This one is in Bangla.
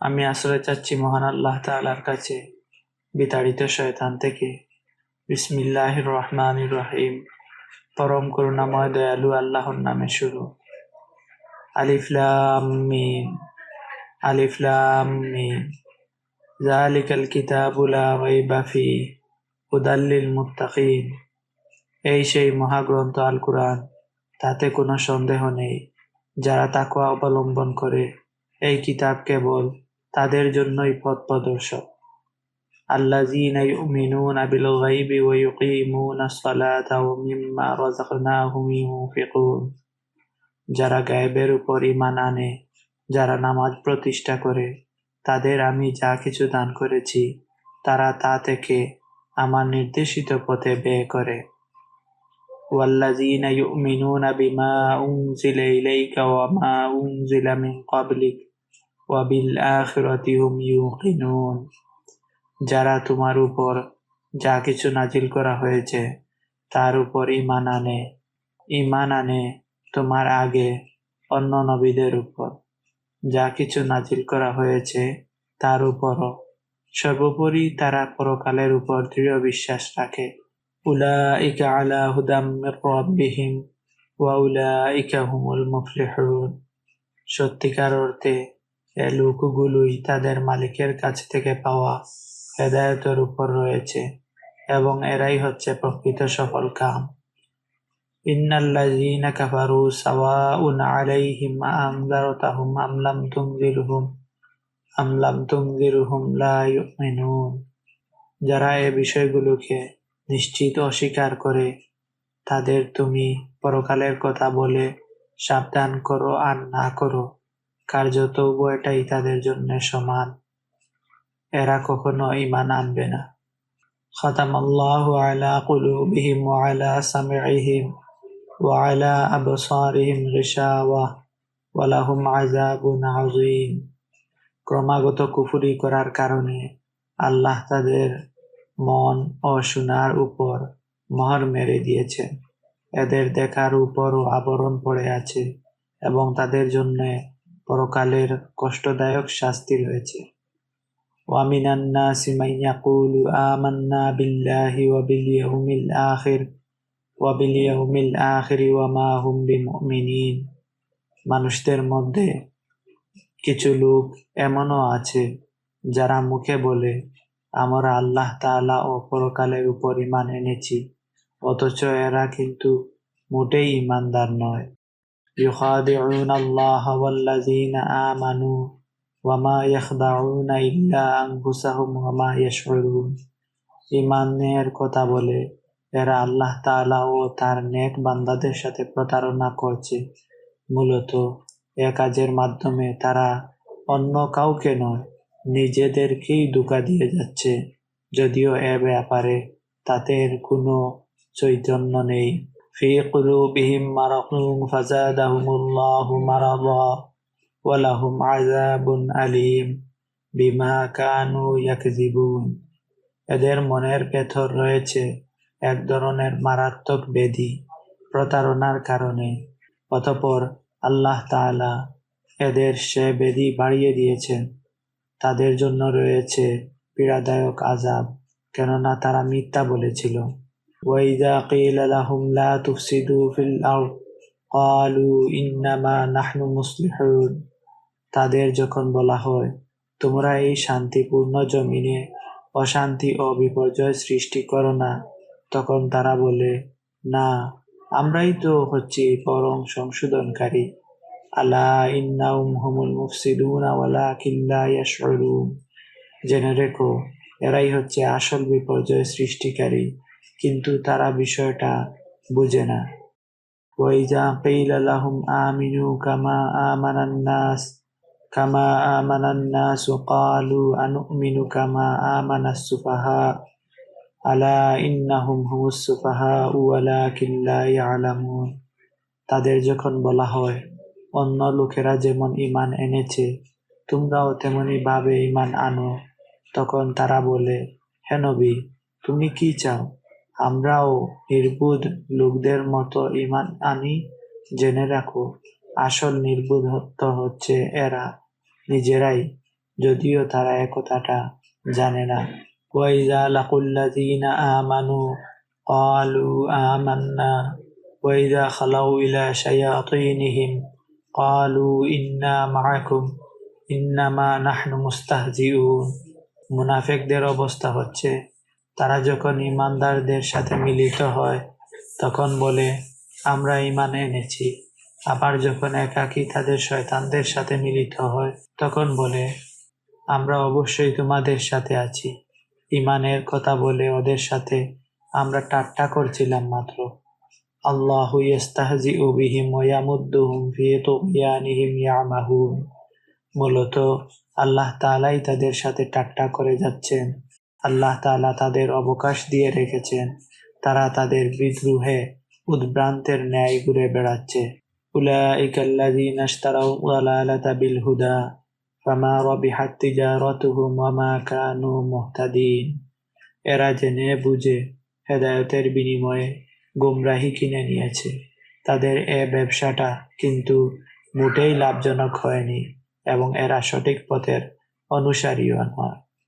আমি আশ্রয় চাচ্ছি মহান আল্লাহ তাআলার কাছে, বিতাড়িত শয়তান থেকে। বিসমিল্লাহির রহমানির রহিম। পরম করুণাময় দয়ালু আল্লাহর নামে শুরু। আলিফ লাম মিম। আলিফ লাম মিম। যালিকাল কিতাবু লা রাইবা ফিহি হুদাল মুত্তাকিন। এই সেই মহাগ্রন্থ আল কুরআন তাতে কোনো সন্দেহ নেই। যারা তাকওয়া অবলম্বন করে, এই কিতাব কেবল তাদের জন্যই পথ প্রদর্শক। الذين يؤمنون بالغيب ويقيمون الصلاة ومما رزقناهم ينفقون যারা গায়েবের উপর ইমান আনে, যারা নামাজ প্রতিষ্ঠা করে, তাদের আমি যা কিছু দান করেছি, তারা তা থেকে আমার নির্দেশিত পথে ব্যয় করে। والذين يؤمنون بما أنزل إليك وما أنزل من قبلك وبالآخرة هم يوقنون যারা তোমার উপর যা কিছু নাজিল করা হয়েছে তার উপর ইমান আনে ইমান আনে তোমার আগে অন্য নবীদের উপর যা কিছু নাজিল করা হয়েছে তার উপরও সর্বোপরি তারা পরকালের উপর দৃঢ় বিশ্বাস রাখে আলা হুদাম মির রাব্বিহিম ওয়া উলাইকা হুমুল মুফলিহুন। সত্যিকার অর্থে, এ লোকগুলোই তাদের মালিকের কাছ থেকে পাওয়া হেদায়তের উপর রয়েছে এবং এরাই হচ্ছে প্রকৃত সফল কাম। ইন্নাল্লাযীনা কাফারু সাওয়াউন আলাইহিম আনযারতাহুম আম লাম তুনযিরহুম আম লাম তুনযিরহুম লা ইউমিনুন। যারা এ বিষয়গুলোকে নিশ্চিত অস্বীকার করে তাদের তুমি পরকালের কথা বলে সাবধান করো আর না করো কার্যত উভয়টাই তাদের জন্য সমান এরা কখনো ইমান আনবে না ختم الله على قلوبهم وعلى سمعهم وعلى أبصارهم غشاوة ولهم عذاب عظيم ক্রমাগত কুফুরি করার কারণে আল্লাহ তাদের মন ও শোনার উপর মহর মেরে দিয়েছেন এদের দেখার উপরও আবরণ পড়ে আছে এবং তাদের জন্য পরকালের কষ্টদায়ক শাস্তি রয়েছে ومن الناس من يقول آمنا بالله وباليوم الآخر وباليوم الآخر وما هم بمؤمنين মানুষদের মধ্যে কিছু লোক এমনও আছে যারা মুখে বলে আমরা আল্লাহ তাআলা ও পরকালের উপর ইমান এনেছি অথচ এরা কিন্তু মোটেই ইমানদার নয় يخادعون الله والذين آمنوا وما يخدعون إلا أنفسهم وما يشعرون ইমানের কথা বলে এরা আল্লাহ তাআলা ও তার নেক বান্দাদের সাথে প্রতারণা করছে মূলত এ কাজের মাধ্যমে তারা অন্য কাউকে নয় নিজেদেরকেই ধোঁকা দিয়ে যাচ্ছে যদিও এ ব্যাপারে তাদের কোনো চৈতন্য নেই في قلوبهم مرض فزادهم الله مرضا ولهم عذاب أليم بما كانوا يكذبون এদের মনের ভেতর রয়েছে এক ধরনের মারাত্মক ব্যাধি প্রতারণার কারণে অতপর আল্লাহ তাআলা এদের সে ব্যাধি বাড়িয়ে দিয়েছেন তাদের জন্য রয়েছে পীড়াদায়ক আজাব কেননা তারা মিথ্যা বলেছিল। ওয়াইদা কিল লাহুম লা তুফসিদু ফিল আরদ, ক্বালু ইন্নামা নাহনু মুসলিহুন। তাদের যখন বলা হয়, তোমরা এই শান্তিপূর্ণ জমিনে অশান্তি ও বিপর্যয় সৃষ্টি করো না, তখন তারা বলে, না, আমরাই তো হচ্ছি পরম সংশোধনকারী। আলা ইন্নাউম হুমুল মুফসিদুন ওয়ালা কিল্লা ইয়াশরুন জেনে রেখো, এরাই হচ্ছে আসল বিপর্যয় সৃষ্টিকারী, কিন্তু তারা বিষয়টা বুঝে না। ওয়াইজা পেইল আলাহুম আমিনু কামা আমানান্নাস কামা আমানান্নাস কালু আনুমিনু কামা আমানাস সুফাহা, আলা ইন্নাহুম হুমুস সুফাহা আলা কিল্লা ইয়ালামুন। তাদের যখন বলা হয় অন্য লোকেরা যেমন ইমান এনেছে, তোমরাও তেমনি ভাবে ইমান আনো। তখন তারা বলে, হে নবী, তুমি কি চাও? আমরাও নির্বুধ লোকদের মতো ইমান আনি, জেনে রাখো, আসল নির্বুধত্ব হচ্ছে এরা, নিজেরাই। যদিও তারা একথাটা জানে না। ওয়াইজা লাকুল্লাযীনা আমানু ক্বালু আমান্না ওয়াইজা খালাউ ইলা শায়াতিনহিম। ক্বালু ইন্না মাআকুম ইন্নামা নাহনু মুস্তাহজিউন মুনাফিকদের অবস্থা হচ্ছে, তারা যখন ইমানদারদের সাথে মিলিত হয়, তখন বলে, আমরা ইমান এনেছি। আবার যখন একাকী তাদের শয়তানদের সাথে মিলিত হয়, তখন বলে, আমরা অবশ্যই তোমাদের সাথে আছি। ইমানের কথা বলে ওদের সাথে আমরা ঠাট্টা করছিলাম মাত্র। আল্লাহ ইস্তাহজিউ বিহিম ওয়ায়ামুদ্দুহুম ফি তুগয়ানিহিম ইয়ামাহুন। মূলত আল্লাহ তাআলাই তাদের সাথে ঠাট্টা করে যাচ্ছেন। আল্লাহ তাআলা তাদের অবকাশ দিয়ে রেখেছেন। তারা তাদের বিদ্রোহে উদ্ভ্রান্তের ন্যায় ঘুরে বেড়াচ্ছে। আল্লাযীনা ইশতারাউ দালালাতা বিল হুদা ফামা রাবিহাত তিজারাতুহুম ওয়ামা কানু মুহতাদিন। এরা জেনে বুঝে হেদায়েতের বিনিময়ে গুমরাহি কিনে নিয়েছে। তাদের এ ব্যবসাটা কিন্তু মোটেই লাভজনক হয়নি এবং এরা সঠিক পথের অনুসারীও নয়।